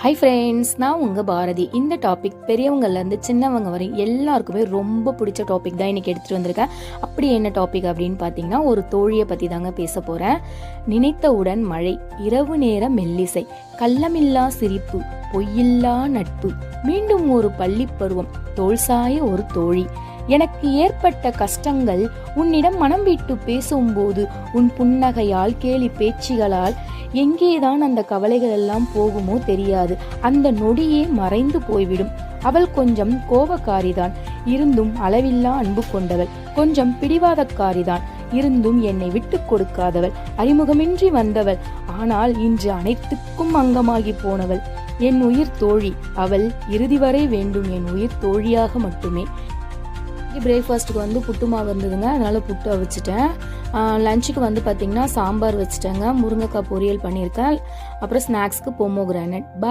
Hi friends நான் உங்கள் பாரதி. இந்த டாபிக் பெரியவங்கள்லேருந்து சின்னவங்க வரை எல்லாருக்குமே ரொம்ப பிடிச்ச டாபிக் தான் இன்றைக்கி எடுத்துகிட்டு வந்திருக்கேன். அப்படி என்ன டாபிக் அப்படின்னு பார்த்தீங்கன்னா ஒரு தோழியை பற்றி தாங்க பேச போகிறேன் நினைத்தவுடன் மழை இரவு நேர மெல்லிசை கள்ளமில்லா சிரிப்பு பொய்யில்லா நட்பு மீண்டும் ஒரு பள்ளி பருவம் தோல்சாய ஒரு தோழி. எனக்கு ஏற்பட்ட கஷ்டங்கள் உன்னிடம் மனம் விட்டு பேசும்போது உன் புன்னகையால் கேலி பேச்சுகளால் எங்கேதான் அந்த கவலைகள் எல்லாம் போகுமோ தெரியாது. அந்த நொடியே மறைந்து போய்விடும். அவள் கொஞ்சம் கோபக்காரிதான். இருந்தும் அளவில்லா அன்பு கொண்டவள். கொஞ்சம் பிடிவாதக்காரிதான். இருந்தும் என்னை விட்டு கொடுக்காதவள். அறிமுகமின்றி வந்தவள். ஆனால் இன்று அனைத்துக்கும் அங்கமாகி போனவள். என் உயிர் தோழி. அவள் இறுதி வரை வேண்டும். என் உயிர் தோழியாக மட்டுமே. பிரேக்ஃபாஸ்ட்டுக்கு வந்து புட்டு மாவு இருந்ததுங்க. அதனால் புட்டு அவிச்சிட்டேன். லஞ்சுக்கு வந்து பார்த்தீங்கன்னா சாம்பார் வச்சுட்டேங்க. முருங்கைக்காய் பொரியல் பண்ணியிருக்கேன். அப்புறம் ஸ்நாக்ஸ்க்கு பொம்மோ கிரானட் பா